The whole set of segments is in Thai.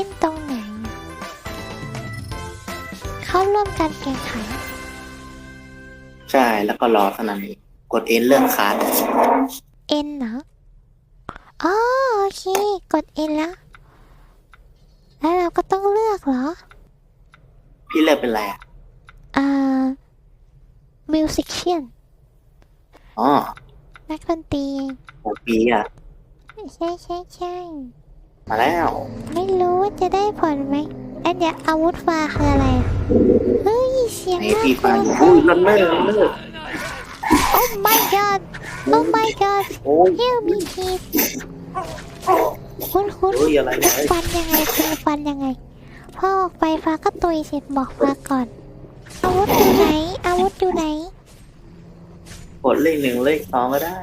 ล่นตรงไหน เข้าร่วมการแข่งขัน ใช่แล้วก็รอเท่านั้นเองกดเอ็นเลือกคาร์ดเอ็นเหรออ๋อโอเค กดเอ็นแล้ว แล้วเราก็ต้องเลือกเหรอ พี่เลือกเป็นอะไรอะอ่ามิวสิกเชียนอ๋อนักดนตรีหกปีอะใช่ใช่ใช่ มาแล้ว ไม่รู้ว่าจะได้ผลไหมอันเดี๋ยวอาวุธฟ้าคืออะไรอะเฮ้ยเสียงไอ้น่าพี่กฟัลังวอุ้ยลันเนอร์ลันเนอร์โอ้ my god โอ้ my god โอ้ย help me please คุณคุณเฮ้ยอะไรเนี่ย ฟันยังไงคุณฟันยังไงพ่อออกไปฟ้าก็ตุยเสร็จบอกฟ้าก่อน อาวุธอยู่ไหน อาวุธอยู่ไหน กดเลขหนึ่งเลขสองก็ได้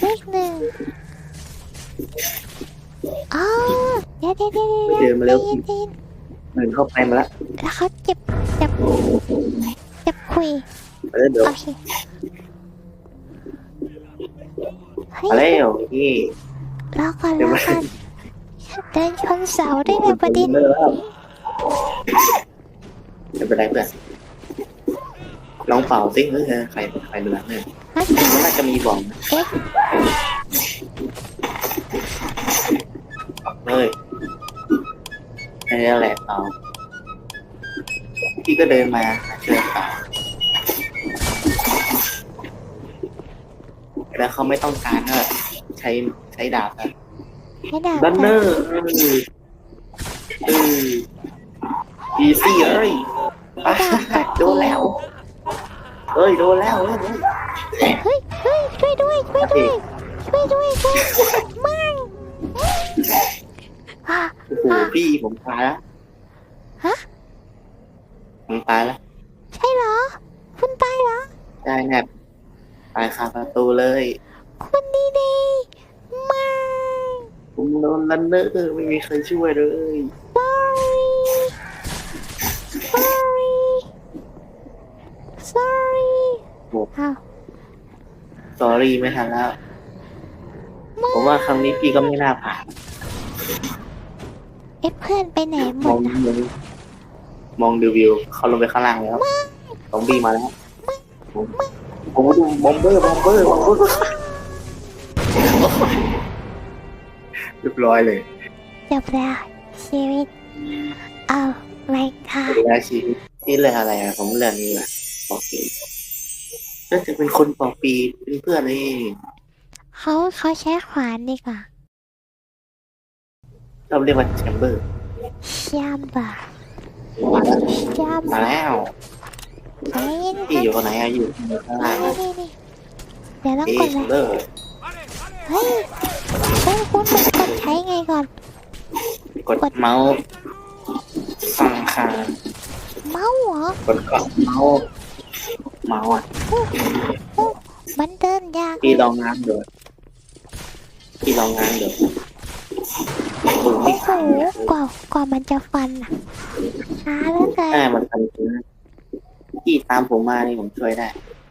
เลขหนึ่ง อ๋อเดี๋ยวเดี๋ยวเดี๋ยวเดี๋ยวเดินมาเร็วใจย็นใจย็นหนึ่งเข้าไปมาแล้วแล้วเขาเจ็บเจ็บเจ็บคุยเออเดี๋ยวโอเคเฮ้มายแล้วพี่รอก่อนรเดี๋ยวอมาก่อนเดินชนเสาได้ไงประเด็นเลิกแล้วไม่เป็นไรเพื่อนลองเป่าสิเฮ้ยใครใครดูแลเนี่ยฮะน่าจะมีบอกนะ เอ๊ะเลยนี่แหละเอาพี่ก็เดินมาเชื่อเปล่าแล้วเขาไม่ต้องการก็ใช้ใช้ดาบนะให้ดาบดันเนอร์เออเอออีซี่เอ้ยอะโดนแล้วเอ้ยโดนแล้วเอ้ยเอ้ยเฮ้ยเฮ้ยช่วยด้วยช่วยด้วยช่วยด้วยช่วยด้วยมั่งอะ โอ้โหพี่ผมตายแล้วฮะ ผมตายแล้วใช่เหรอ คุณตายเหรอได้แนบตายคาประตูเลย คุณดีดีมั่งผมโดนลันเนอร์ไม่มีใครช่วยเลย sorry sorry sorry โอ้ อ้าวสอรี่ไม่ทันแล้ว ผมว่าครั้งนี้พี่ก็ไม่น่าผ่าน เอ๊ะเพื่อนไปไหนหมมอดงอะมองมองดูวิว เขาลงไปข้างล่างแล้วซอมบี้มาแล้วผมผมดูบอมเบอร์บอมเบอร์บอมเบอร์เรียบร้อยเลยจบแล้วชีวิตเอาไม่ค่ะเวลาชีวิตที่เรื่องอะไรอะผมเรื่องนี้แหละปอปีน่าจะเป็นคนปอปีเป็นเพื่อนเลยเขาเขาใช้ขวานดีกว่า เราเรียกว่าแชมเบอร์เชียมบามาแล้วเชียมมาบาแล้วใจเย็นพี่อยู่คนไหนอะอยู่ข้างล่างนี่นี่นี่เดี๋ยวต้องเอ๊กดแชเลยมเบอร์เฮ้ยเฮ้ยคุณมันกดใช้ไงก่อน กดเมาส์ฟังคาเมาส์เหรอกดเกาะเมาส์เมาส์อะมันเดินยากพี่ลองง้างเดือดพี่ลองง้างเดือด โอ้โอ้พี่โหกว่ากว่ามันจะฟันอะช้าแล้วเกิแม่นมันทันทีนะพี่ตามผมมานี่ผมช่วยได้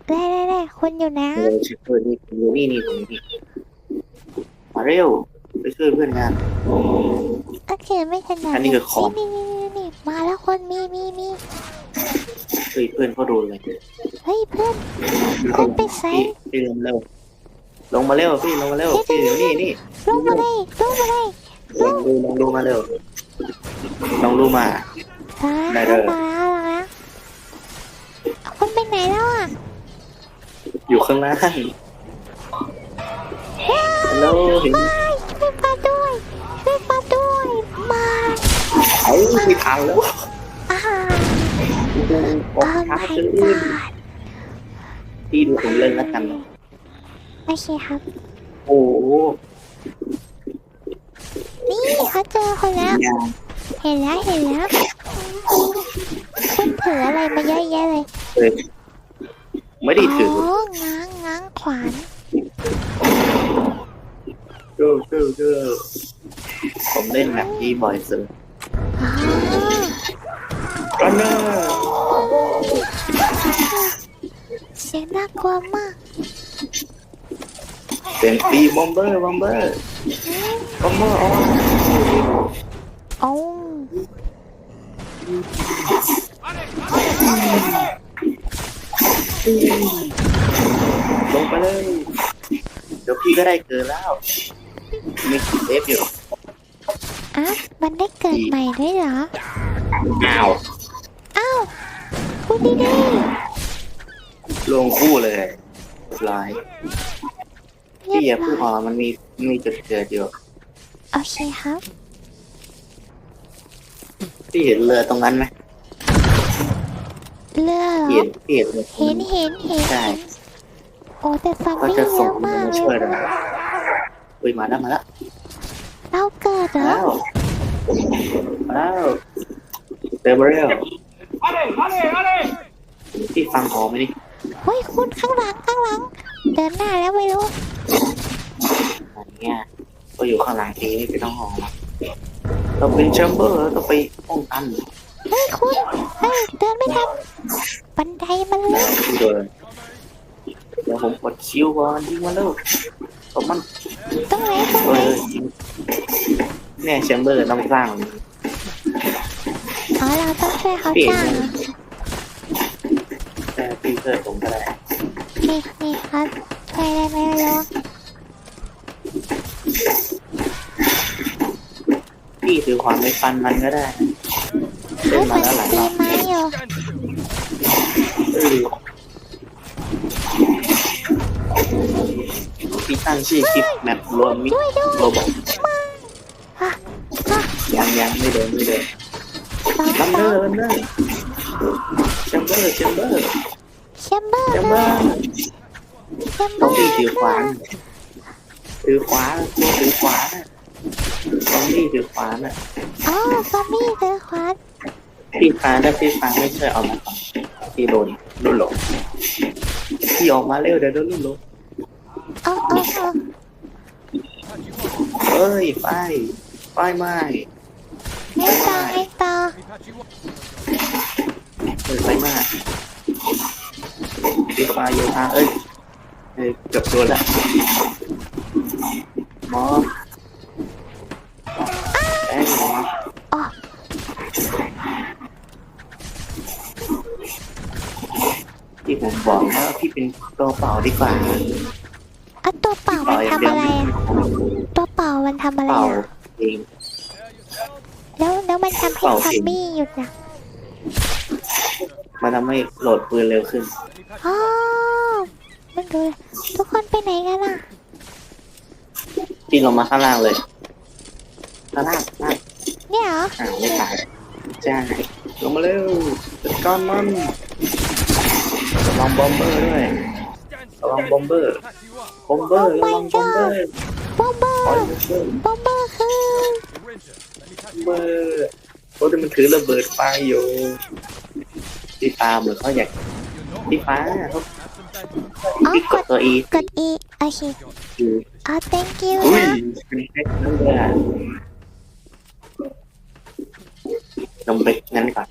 ได้ได้ได้คุณอยู่นะเลยช่วยนี่ผมอยู่นี่นี่ผมอยู่นี่มาเร็วไปช่วยเพื่อนงาน โอเคไม่ถนัดอันนี้คือของ นี่นี่นี่นี่มาแล้วคนมีมีมีช่วยเพื่อนเขาโดนเลยเฮ้ยเพื่อนเพื่อนไปไซพี่พี่ลงเร็วลงมาเร็วพี่ลงมาเร็วพี่อยู่นี่นี่ลงมาเลยลงมาเลย ลองดูลองดูมาเร็วลองดูมาได้ได้เลยมาแล้วมาแล้วคุณไปไหนแล้วอะอยู่ข้างล่างแล้วเห็นไม่ช่วยปาด้วยช่วยปาด้วยมาเขาไม่ทันแล้วอ่า ดูออกโอ้ช้า my เกิน god พี่ดูผมเล่นแล้วกันโอเคครับ โอ้โห นี่เขาเจอคนแล้วยางเห็นแล้วเห็นแล้วคุณถืออะไรมาเยอะแยะเลยเลยไม่ได้ถืออ๋อง้างง้างขวานก็ก็ก็ผมเล่นแบบนี้บ่อยสุดอ๋อก็เนอเสียงน่ากลัวมาก เสียงตีบอมเบอร์บอมเบอร์บอมเบอร์อ๋อโอ้ลงไปเลย เดี๋ยวพี่ก็ได้เกินแล้วมีเซฟอยู่อะมันได้เกิดใหม่ด้วยเหรอ อ้าว อ้าวพูดดีลงคู่เลยเรีย บร้อยๆเรีพี่อย่ายบเพิ่งอร้ออยกมันมีมีจุดเกิดอยู่โอเคครับ พี่เห็นเรือตรงนั้นไหมเรือเหรพี่อเห็นพี่เห็นเรือตรงเห็นนั้นเห็นเห็นใช่เห็นโอ้แต่ซอมก็บี้จะเยส่งอะมันมากมาเลช่วยยเราอุ้ยมาแล้วมาแล้วเราเกิดเหรอแล้วมาแล้วเติมเร็วพี่ฟังออกไหมนี่เฮ้ยคุณข้างหลังข้างหลัง เดินหน้าแล้วไม่รู้ อันเนี้ยก็อยู่ข้างหลังเองไม่ต้องหอมเราเป็นแชมเบอร์เราต้องไปป้องกันเฮ้ยคุณเฮ้ยเดินไม่ทันบันไดมันเลแล้ยวพี่เดินเดี๋ยวผมกดคิวก่อนยิงมาเร็วผมมันตรงไหนตรงเอไหนอยิงเนี่ยแชมเบอร์ต้องสร้าง อ๋อเราต้องช่วยเขาจ้างเหรอแต่พี่เกิดผมก็ได้นี่นี่ครับ ช่วยได้ไหมไม่รู้พี่ถือความไม่ฟันมันก็ได้เดิเฮ้นยมามันแล้วหลายรตีอบไม้อยู่เออพี่ตั้งชื่อคลิปแมปรวมมิช่วยด้วยโรบอกอะอะยังยังไม่เดินไม่เดินสองลันสเดอองร์ลันเดอร์แชมเบอร์แชมเบอร์แชมเบอร์แชมเลเบอยร์แชมเบ ต้อองร์พี่ถือขวานถือขวานตัวถือขวานน่ะต้องพี่ถือขวานน่ะอ๋อซอมบี้เจอขวานพี่ฟ้าถ้าพี่ฟ้าไม่ช่วยเอามาก่อนพี่โดนโดนหลงพี่ออกมาเร็วเดี๋ยวโดนลูกหลงเอาเอาเอาเอ้ยไฟไฟไหม้ไม่ต่อไม่ต่อเออไฟไหม้พี่ฟ้าโยธาเอ้ยเอ้ย เกือบโดนละหมอแอ้งหมออ๋อที่ผมบอกว่าพี่เป็นตัวเปล่าดีกว่าเอาตัวเปล่ามันทำอะไรอะตัวเปล่ามันทำอะไรเปล่าอะเอง แล้วแล้วมันทำให้เปล่าซอเอมงบี้หยุดนะมันทำให้โหลดปืนเร็วขึ้นอ๋อ มันดูเลยทุกคนไปไหนกันล่ะพี่ลงมาข้างล่างเลยข้างล่างข้างล่างเนี่ยเหรออ่าวไม่ตายใช่ลงมาเร็วจัดการมันระวังบอมเบอร์ด้วยระวังบอมเบอร์บอมเบอร์ระวังบอมเบอร์บอมเบอปล่อยร์บอมเบอร์บอมเบอร์คือเบอร์โอ้แต่มันถือระเบิดไฟอยู่พี่ฟ้าเหมือนเขาอยากพี่ฟ้าเขา อ๋อพี่กกดดตัวอีกด E โอเคอยู่อ๋อ thank you อุ้ยนะเป็นแค่นั้นเลยอะลงไปงั้นก่อน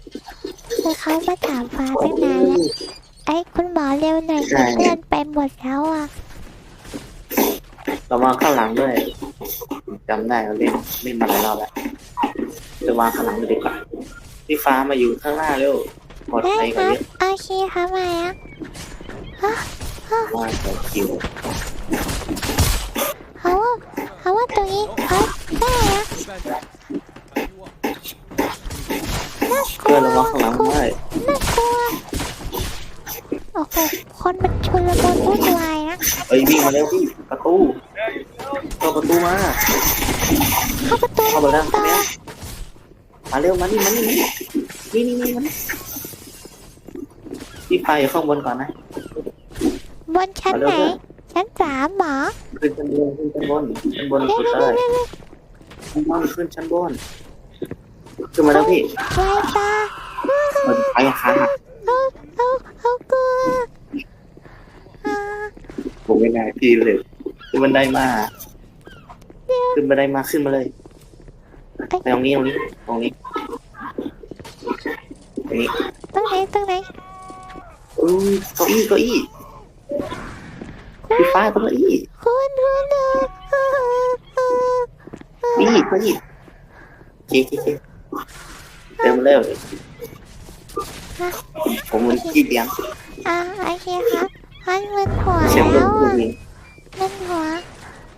คือเขามาถามฟ้าตั้งนานแล้วไอ้คุณหมอเร็วหน่อยใช่เพื่อนไปหมดแล้วอะระวังข้างหลังด้วยจำได้เราเล่นเล่นมาหลายรอบแล้วระวังข้างหลังเลยดีกว่าพี่ฟ้ามาอยู่ข้างหน้าเร็วปลอดได้ภัยคกว่ารับเยอะ โอเคครับมาแล้วฮะ ว่าแต่คิวเขาว่าเขาว่าตรงนี้เขาได้อะน่ากลัเพื่วอนระวังข้างหลังคุณด้วยน่ากลัวโอ้โหคนมันชุลมุนวุ่นวายนะเอ้ยวิ่งมาเร็วพี่ประตูเข้าประตูมาเข้าประตูเข้าไปแล้วต่อเนี่ยมาเร็วมานี่มานี่มานี่นี่นี่นี่มานี่พี่ฟ้าอยู่ข้างบนก่อนนะ บนชั้นไหน ชั้นสามเหรอขึ้นชั้นบนขึ้นชั้นบนชั้นบนเร็วสุดเร็วเลยเร็วเร็วชั้นบนขึ้นชั้นบนขึ้นมาแล้วพี่ไวตาเปิดไฟค่ะเขาเขาเขากลัวอ่าผมไม่ได้พี่เลยขึ้นบันไดมาขึ้นบันไดมาขึ้นมาเลยไปตรงนี้ตรงนี้ตรงนี้ตรงนี้ตรงไหนตรงไหนอู้เก้าอี้เก้าอี้ พี่ฟ้าเก้าอี้คุณคุณเออเออเออเออนี่เก้าอี้ขี้ขี้ขี้เติมเร็วผมมันขี้เลี้ยงอ่าโอเคครับพันมึนหัวแล้วอะมึนหัว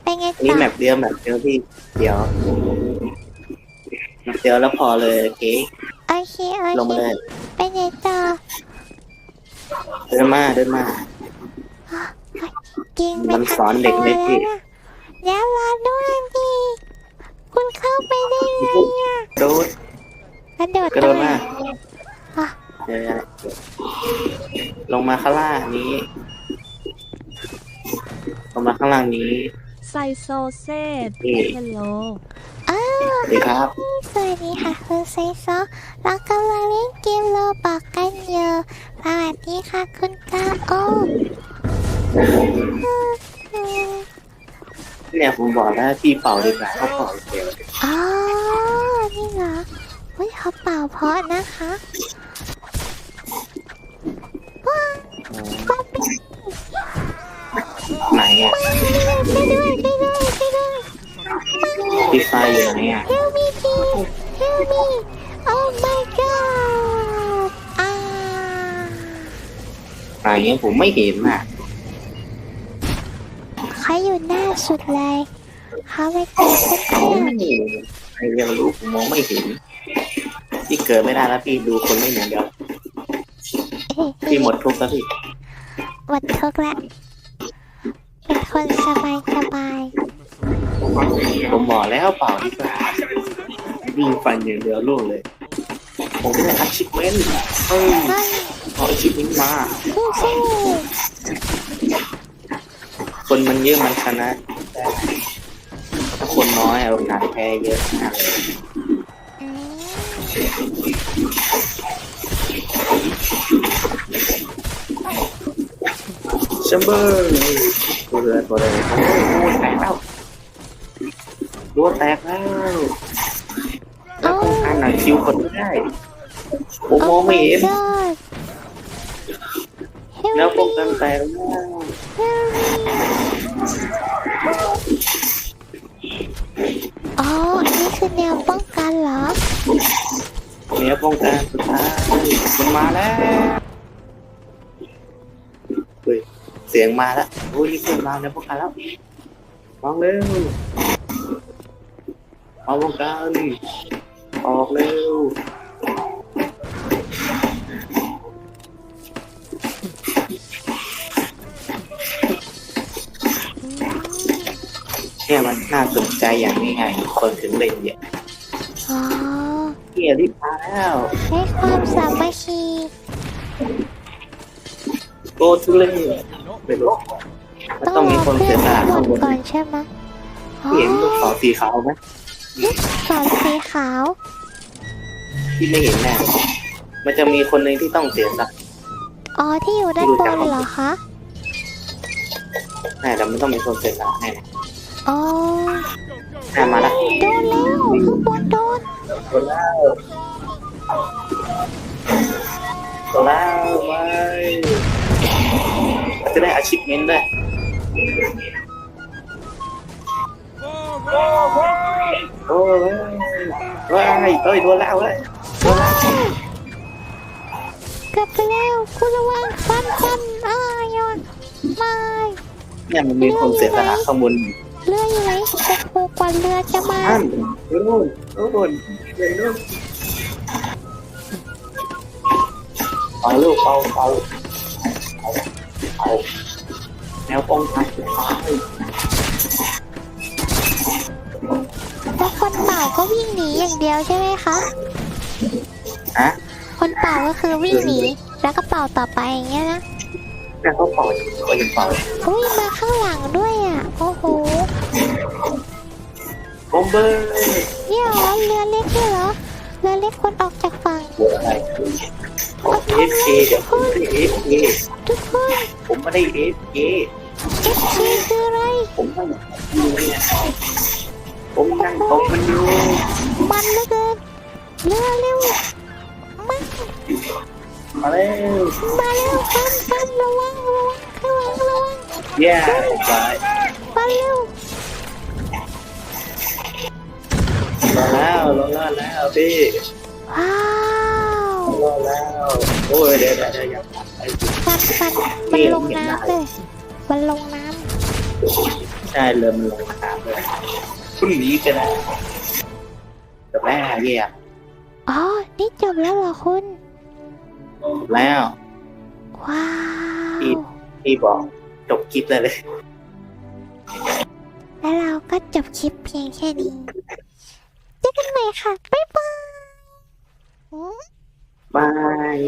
เป็นไงอันนี้ต่อแมปเดียวแมปเดียวพี่เดี๋ยวแมปเดียวแล้วพอเลยโอเคโอเคโอลงเคมาเลยเป็นต่อเดินมาเดินมา กินไปมันทั้งสอนเด็กตัวเล็กพี่แล้วนะแล้วรอด้วยดิคุณเข้าไปได้ไงอะโดดกระโดดกระโดดตงไหนมาอะเดี๋ยวลงมาข้างล่างนี้ ลงมาข้างล่างนี้ไซโซเซตนี่เฮลโลอ้าวดีครับ สวัสดีค่ะคุณไซซอเรากำลังเล่นเกมโลบอกกันอยู่สวัสดีค่ะคุณกาโอ เนี่ยผมบอกแล้วพี่เป่าดีกว่าเขาเป่าเร็วอ๋อ นี่เหรอเฮ้ยเขาเป่าเพราะนะคะว้าวป๊อปปี้ไหนอะช่วยด้วยช่วยด้วยช่วยด้วยพี่ไฟอยู่ไหนอะ Help me please Help me Oh my god อ่า ไหนอะผมไม่เห็นอะ อยู่หน้าสุดเลย เขาไปเจอเพื่เขาอนไม่เห็นใครจะรู้ผมมองไม่เห็นพี่เกิดไม่ได้แล้วพี่ดูคนไม่เหมือนเดียวๆเอ๊ะพี่หมดทุกข์แล้วพี่หมดทุกข์ละเป็นคนสบายสบายผมบอกแล้วเป่าดีกว่าวิ่งฟันอย่างเดียวล่วงเลย ผมไม่ได้อัดชิปเมนต์เฮ้ยๆนั่นเอาชิปเมนต์มาสู้สู้ คนมันเยอะมันชนะได้ถ้าคนน้อยโอกาสแพ้เยอะมากเลยอืมแชมเบอร์ตัวเรือตัวเรือโอ้ยแตกแล้วตัวแตกแล้วแล้วต้องการหนังคิวคนไม่ได้ผมมองไม่เห็นยอด Help แล้วป้องกันแตกแล้วอ๋อนนี้คือแนวป้องกันเหรอเนี้ยป้องกันสุดท้ายมันมาแล้วเฮ้ยเสียงมาแล้วโอ้ยเสียงมาแล้วป้องกันแล้วมองเร็วเอาป้องกันออกเร็ว เนี่ยมันน่าสนใจอย่างนี้ไงคนถึงเล่นเยอะอ๋อเกียรีบมาแล้วให้ความสามัคคีโกทุเล่ไม่รู้มันต้องมีคนเสียสละหมข้างดบนก่อนใช่ไหมอ๋อพี่เห็นลูกศรสีขาวไหมสอนสีขาวพี่ไม่เห็นแน่มันจะมีคนหนึ่งที่ต้องเสียสละอ๋อที่อยู่ด้านบนเหรอคะแน่แต่มันต้องมีคนเสียสละแน่ อ๋อแน่มาแล้วโดนแล้วข้างบนโดนโดนแล้วโดนแล้วไปจะได้อาชีพเมนด้วยโอ้ยว้ายเอ้ยโดนแล้วเว้ยโดนแล้วกลับไปแล้วคุณระวังฟันฟันอ้ายยอนไม่เนี่ยมันมีคนเสียสละข้างบน เรืออยไหนโอ้โหกว่าเรือจะมาท่านนู่นนู่นเลยนู่นเอาลูกเอาเอาเอาเอาแนวป้องกันแล้วคนเป่าก็วิ่งหนีอย่างเดียวใช่ไหมคะฮะคนเป่าก็คือวิ่งหนีแล้วก็เป่าต่อไปอย่างเงี้ยนะ แม่เขาเป่าเขายังเป่าอุ้ยมาข้างหลังด้วยอะ โอ้โหบอมเบอร์เนี่ยเหรอเรือเล็กเนี่ยเหรอเรือเล็กคนออกจากฝั่งหัวอะไรเอฟเคเดี๋ยวผมไม่ได้เอฟเคทุกคนผมไม่ได้เอฟเค FK คืออะไร ผมนั่งอยู่เนี่ยผมนั่งตบมันอยู่มันเหลือเกินเรือเร็วมา มาแล้วมาเร็วฟันฟันระวังระวังข้างหลังระวังแย่ไปฟันเร็วไปรอดแล้วรอดแล้วพี่ว้าวรอดแล้วโอ้ยเดี๋ยวเดี๋ยวเดี๋ยวอย่าปัดไปมันมันมันลงน้ำเลยมันลงน้ใช่เรือมันลงมาน้ำเลยคุณหนีไปแล้วจบแล้วเยี่ยำอ๋อนี่จบแล้วเหรอคุณจบ แล้ว ว้าวพี่บอกจบคลิปเลยเลย แล้วเราก็จบคลิปเพียงแค่นี้เจอกันใหม่ค่ะ บ๊ายบาย บาย